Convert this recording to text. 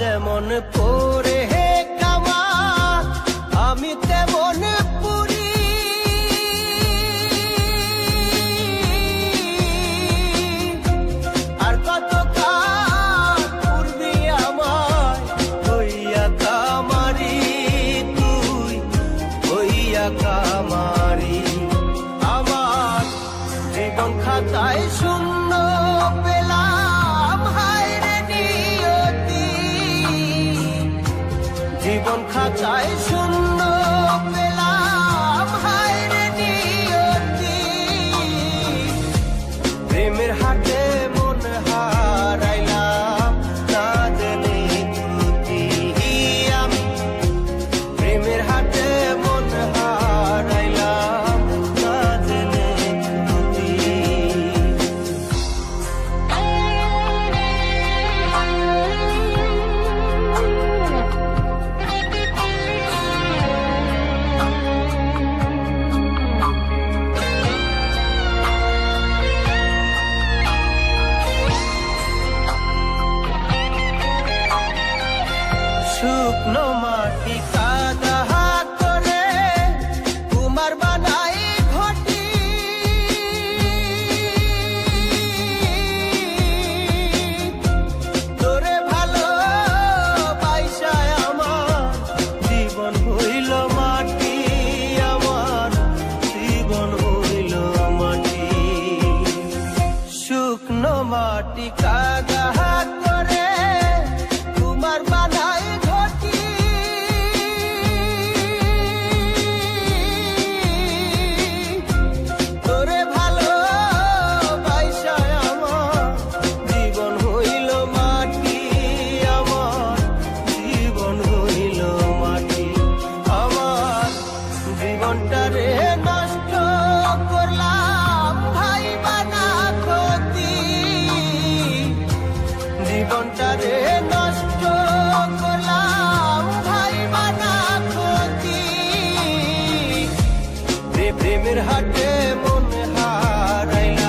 যেমন পরে হে কামা, আমি তেমন পুরি। আর কত কাল পূর্বে আমার হইয়া কামারি তুই, হইয়া কামারি। জীবন খাঁচায় শূন্য পেলাম। প্রেমের হাটে প্রেমের হাটে মন হারাইল